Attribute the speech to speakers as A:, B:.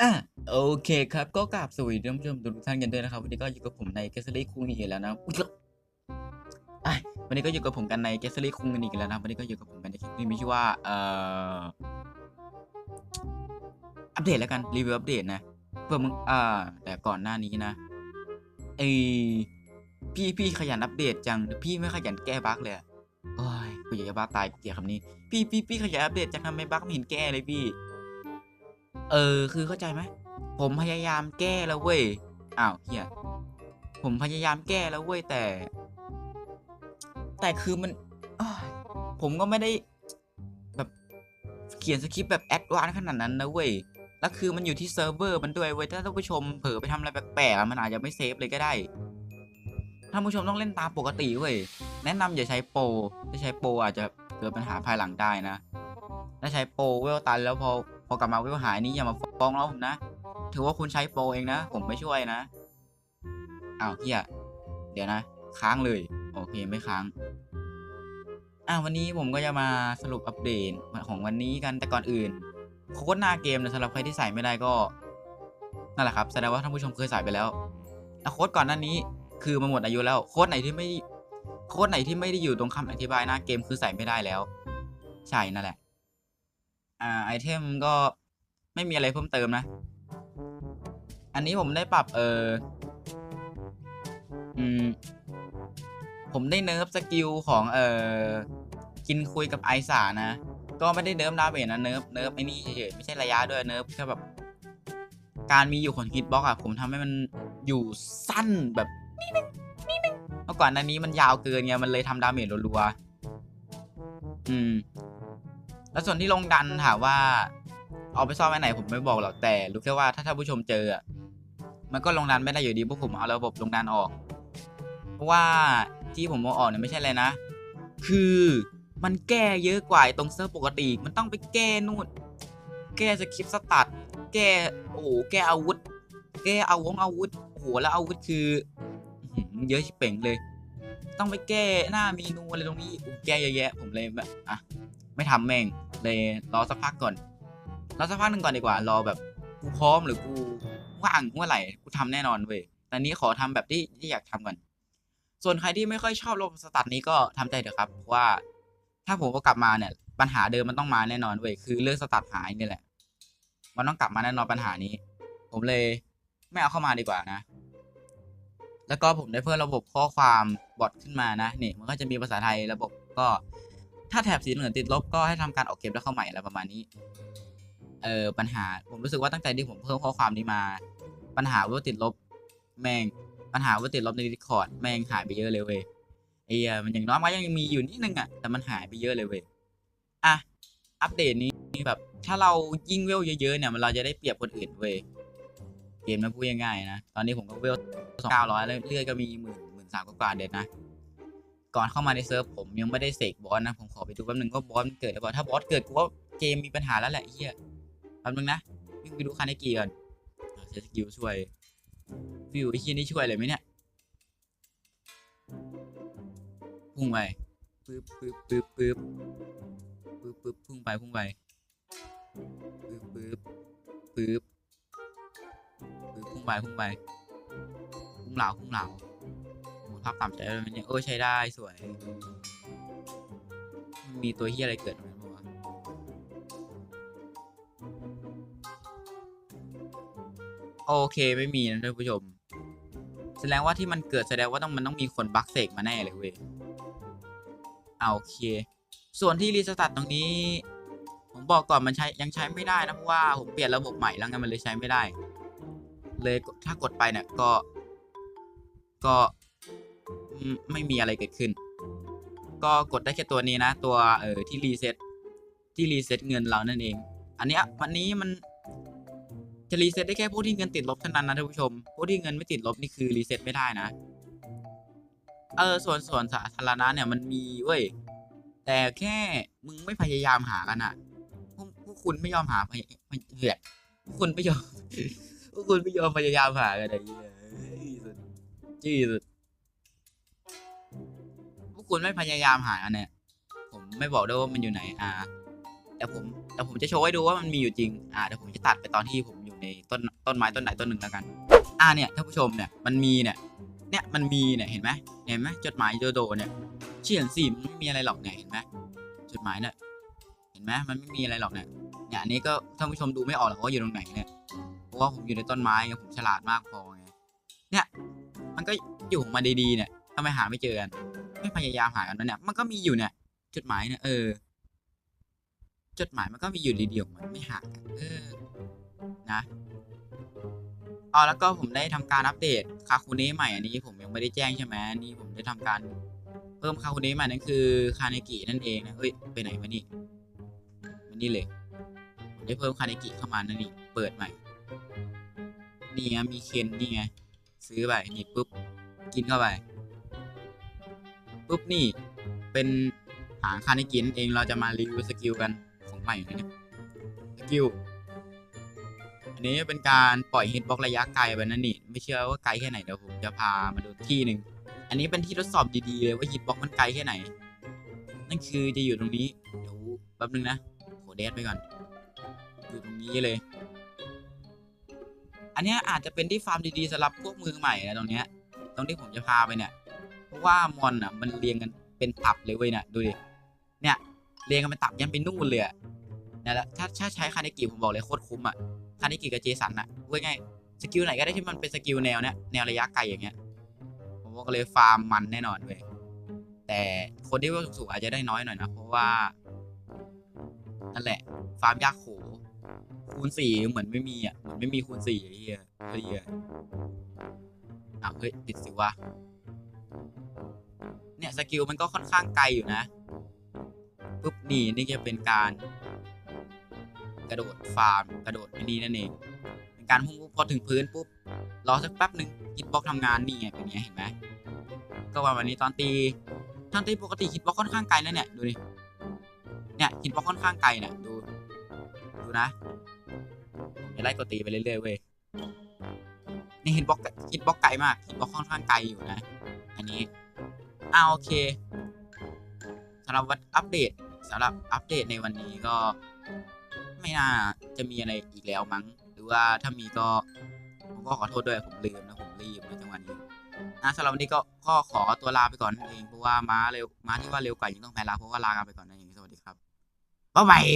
A: อะโอเคครับก็กราบสวัสดีท่านผู้ชมทุกท่านกันด้วยนะครับวันนี้ก็อยู่กับผมในเกสซี่คุงอีกแล้วนะอุ๊ยอะวันนี้ก็อยู่กับผมกันในเกสซี่คุงกันอีกแล้วนะวันนี้ก็อยู่กับผมกันในคลิปที่มีชื่อว่าเอ่ออัปเดตแล้วกันรีวิวอัปเดตนะเพื่อมึงอ่าแต่ก่อนหน้านี้นะไอพี่พี่ขยันอัปเดตจังแต่พี่ไม่ขยันแก้บั๊กเลยโอ้ยกูอยากจะบ้าตายเกลียดคำนี้ พี่พี่พี่ขยันอัปเดตจังทำไมบั๊กไม่เห็นแก้เลยพี่ เออ คือเข้าใจไหมผมพยายามแก้แล้วเว้ยอ้าวเฮียผมพยายามแก้แล้วเว้ยแต่ แต่คือมันผมก็ไม่ได้ แบบเขียนสคริปต์แบบแอดวานซ์ขนาดนั้นนะเว้ยแล้วคือมันอยู่ที่เซิร์ฟเวอร์มันด้วยเว้ยถ้าท่านผู้ชมเผลอไปทำอะไรแปลกๆมันอาจจะไม่เซฟเลยก็ได้ท่านผู้ชมต้องเล่นตามปกติเว้ยแนะนำอย่าใช้โปรถ้าใช้โปรอาจจะเกิดปัญหาภายหลังได้นะถ้าใช้โปรเวลตันแล้วพอ อกลับมาเวหายนี่อย่ามาฟ้องเราผมนะ ถือว่าคุณใช้โปรเองนะ ผมไม่ช่วยนะอ้าวเฮียเดี๋ยวนะ ค้างเลย โอเคไม่ค้างอะวันนี้ผมก็จะมาสรุปอัปเดตของวันนี้กันแต่ก่อนอื่นโค้ดหน้าเกมนะสำหรับใครที่ใส่ไม่ได้ก็นั่นแหละครับแสดงว่าท่านผู้ชมเคยใส่ไปแล้วโค้ดก่อนหน้านี้คือมันหมดอายุแล้วโค้ดไหนที่ไม่โค้ดไหนที่ไม่ได้อยู่ตรงคำอธิบายหน้าเกมคือใส่ไม่ได้แล้ว ใช่นั่นแหละ อ่าไอเทมก็ไม่มีอะไรเพิ่มเติมนะ อันนี้ผมได้ปรับเอออืมผมได้เนิร์ฟสกิลของเออกินคุยกับไอสานะ ก็ไม่ได้เนิร์ฟดาเมจนะเนิร์ฟเนิร์ฟไอ้นี่เฉยๆไม่ใช่ระยะด้วยเนิร์ฟแค่แบบการมีอยู่ของฮิตบ็อกอะผมทำให้มันอยู่สั้นแบบนิดนึงนิดนึงเมื่อก่อนอันนี้มันยาวเกินไงมันเลยทำดาเมจรัวๆอืม แล้วส่วนที่ลงดันถามว่าเอาไปซ่อนไว้ไหนผมไม่บอกหรอกแต่รู้แค่ว่าถ้าท่านผู้ชมเจอ มันก็ลงดันไม่ได้อยู่ดีเพราะผมเอาระบบลงดันออก เพราะว่าที่ผมเอาออกเนี่ยไม่ใช่อะไรนะ คือมันแก้เยอะกว่าไอ้ตรงเซิร์ฟปกติ มันต้องไปแก้นู่น แก้สคริปต์สตัด แก้โอ้โหแก้อาวุธ แก้อาวงอาวุธโอ้โหแล้วอาวุธคือเยอะชิบเป่งเลย ต้องไปแก้หน้าเมนูอะไรตรงนี้แก้เยอะแยะผมเลยแบบอะ ไม่ทำแม่งเลยรอสักพักก่อนรอสักพักหนึ่งก่อนดีกว่า รอแบบกูพร้อมหรือกูว่างเมื่อไหร่กูทำแน่นอนเว้ยแต่นี้ขอทำแบบที่ที่อยากทำก่อนส่วนใครที่ไม่ค่อยชอบระบบสตัดนี้ก็ทำใจเถอะครับเพราะว่า ถ้าผมก็กลับมาเนี่ย ปัญหาเดิมมันต้องมาแน่นอนเว้ยคือเรื่องสตัดหายนี่แหละ มันต้องกลับมาแน่นอนปัญหานี้ ผมเลยไม่เอาเข้ามาดีกว่านะ แล้วก็ผมได้เพิ่มระบบข้อความบอทขึ้นมานะนี่มันก็จะมีภาษาไทยระบบก็ ถ้าแถบสีเหลืองติดลบก็ให้ทำการออกเกมแล้วเข้าใหม่อะไรประมาณนี้ เออปัญหาผมรู้สึกว่าตั้งแต่ที่ผมเพิ่มข้อความนี้มา ปัญหาว่าติดลบ แม่งปัญหาว่าติดลบใน Discord แม่งหายไปเยอะเลยเว้ยไอ้มันอย่างน้อยมันก็ยังมีอยู่นิดนึงอะแต่มันหายไปเยอะเลยเว้ยอะอัปเดตนี้แบบถ้าเรายิ่งเวลเยอะๆเนี่ยมันเราจะได้เปรียบคนอื่นเว้ยเกมมันพูดง่ายๆนะ ตอนนี้ผมก็เวลสองเก้าร้อยเลื่อดก็มีหมื่นหมื่นสามกว่าเด็ดนะ ก่อนเข้ามาในเซิร์ฟผมยังไม่ได้เสกบอสนะ ผมขอไปดูแป๊บนึงว่าบอสมันเกิดหรือเปล่าถ้าบอสเกิดกูว่าเกมมีปัญหาแล้วแหละไอ้เฮียแป๊บนึงนะวิ่งไปดูคันไอเกียร์ก่อนอ่าใช้สกิลช่วยฟิวไอ้เฮียนี่ช่วยเลยไหมเนี่ยพุ่งไปปึ๊บปึ๊บปึ๊บปึ๊บปึ๊บปึ๊บพุ่งไปพุ่งไปปึ๊บปึ๊บปึ๊บปึ๊บพุ่งไปพุ่งไปพุ่งเหลาพุ่งเหลา ภาพต่ำใจเลยเนี่ยเออใช้ได้สวย มีตัวเฮียอะไรเกิดตรงนั้นบ้างวะโอเคไม่มีนะท่านผู้ชม แสดงว่าที่มันเกิดแสดงว่าต้องมันต้องมีคนบักเสกมาแน่เลยเว้ยเอาโอเค ส่วนที่รีสตาร์ทตรงนี้ ผมบอกก่อนมันใช้ยังใช้ไม่ได้นะเพราะว่าผมเปลี่ยนระบบใหม่แล้วไงมันเลยใช้ไม่ได้ เลยถ้ากดไปเนี่ยก็ ก็ ไม่มีอะไรเกิดขึ้น ก็กดได้แค่ตัวนี้นะ ตัวเออที่รีเซ็ตที่รีเซ็ตเงินเรานั่นเอง อันเนี้ยวันนี้มันจะรีเซ็ตได้แค่พวกที่เงินติดลบเท่านั้นนะท่านผู้ชม พวกที่เงินไม่ติดลบนี่คือรีเซ็ตไม่ได้นะ เออส่วนส่วนสาธารณะเนี่ยมันมีเว้ย แต่แค่มึงไม่พยายามหากันอะพวกพวกคุณไม่ยอมหาพยไม่เหียพวกคุณไม่ยอม พวกคุณไม่ยอมพยายามหากันไอ้เหี้ยเฮ้ยจี้สุด กคุณไม่พยายามหาเนี่ย ผมไม่บอกด้วยว่ามันอยู่ไหน อ่า แต่ผม แต่ผมจะโชว์ให้ดูว่ามันมีอยู่จริง อ่าเดี๋ยวผมจะตัดไปตอนที่ผมอยู่ในต้น ต้นไม้ต้นไหนต้นหนึ่งแล้วกัน อ่าเนี่ยท่านผู้ชมเนี่ย มันมีเนี่ย เนี่ย มันมีเนี่ย เห็นไหมเห็นไหมจดหมายโดโดเนี่ยเขียนสิมันไม่มีอะไรหรอกเนี่ย เห็นไหมจดหมายเนี่ย เห็นไหมมันไม่มีอะไรหรอกเนี่ย เนี่ยอันนี้ก็ท่านผู้ชมดูไม่ออกหรอกว่าอยู่ตรงไหนเนี่ย เพราะว่าผมอยู่ในต้นไม้ไงผมฉลาดมากพอไง เนี่ย มันก็อยู่ของมันดีๆเนี่ยทำไมหาไม่เจอกัน ไม่พยายามหากันนะเนี่ย มันก็มีอยู่เนี่ย จดหมายเนี่ยเออ จดหมายมันก็มีอยู่ดีๆของมันไม่หากันเออ นะอ๋อแล้วก็ผมได้ทำการอัปเดตคาคูเน่ใหม่อันนี้ผมยังไม่ได้แจ้งใช่ไหมอันนี่ผมได้ทำการเพิ่มคาคูเน่ใหม่นั่นคือคาเนกินั่นเองนะเฮ้ยไปไหนมานี่มานี่เลยผมได้เพิ่มคาเนกิเข้ามานั่นนี่เปิดใหม่นี่ไงมีเคนนี่ไงซื้อไปนี่ปุ๊บกินเข้าไป ปุ๊บนี่เป็นหางคาเนกินเองเราจะมารีวิวสกิลกันของใหม่นะเนี่ยสกิลอันนี้เป็นการปล่อยฮิตบล็อกระยะไกลไปนั่นนี่ไม่เชื่อว่าไกลแค่ไหนเดี๋ยวผมจะพามาดูที่หนึ่งอันนี้เป็นที่ทดสอบดีๆเลยว่าฮิตบล็อกมันไกลแค่ไหน นั่นคือจะอยู่ตรงนี้เดี๋ยวแป๊บนึงนะโหเดสไปก่อนอยู่ตรงนี้เลย อันนี้อาจจะเป็นที่ฟาร์มดีๆสำหรับพวกมือใหม่นะตรงเนี้ยตรงที่ผมจะพาไปเนี่ย ว่ามอนอะ มันเรียงกันเป็นตับเลยเว้ยเนี่ยดูดิเนี่ยเรียงกันเป็นตับยันไปนู่นเลยเนี่ยและถ้าถ้าใช้คาเนกิผมบอกเลยโคตรคุ้มอะคานิกิกับเจสันอะพูดง่ายสกิลไหนก็ได้ที่มันเป็นสกิลแนวเนี้ยแนวระยะไกลอย่างเงี้ยผมบอกเลยฟาร์มมันแน่นอนเว้ยแต่คนที่ว่าสูงๆอาจจะได้น้อยหน่อยนะเพราะว่านั่นแหละ ฟาร์มยากโขคูณสี่เหมือนไม่มีอะเหมือนไม่มีคูณสี่ไอ้เหี้ยเฮ้ยอะเฮ้ยติดสิวะ เนี่ยสกิลมันก็ค่อนข้างไกลอยู่นะปุ๊บนี่นี่จะเป็นการ กระโดดฟาร์มกระโดดไม่นี่นั่นเองเป็นการพุ่งปุ๊บพอถึงพื้นปุ๊บรอสักแป๊บหนึ่งฮิตบ็อกทำงานนี่ไงเป็นไงเห็นไหมก็ว่าวันนี้ตอนตีตอนตีปกติฮิตบ็อกค่อนข้างไกลแล้วเนี่ยดูดิเนี่ยฮิตบ็อกค่อนข้างไกลเนี่ยดูดูนะผมจะไล่กดตีไปเรื่อยๆเว้ยนี่ฮิตบ็อกฮิตบ็อกไกลมากฮิตบ็อกค่อนข้างไกลอยู่นะ อันนี้อ่าโอเคสำหรับวันอัปเดตสำหรับอัปเดตในวันนี้ก็ ไม่น่าจะมีอะไรอีกแล้วมั้ง หรือว่าถ้ามีก็ ผมก็ขอโทษด้วยผมลืมนะผมรีบในจังหวะนี้นะสำหรับวันนี้ก็ก็ขอตัวลาไปก่อนนั่นเองเพราะว่าม้าเร็วม้าที่ว่าเร็วกว่ายังต้องแพ้ลาเพราะว่าลากันไปก่อนนั่นเองสวัสดีครับบ๊ายบาย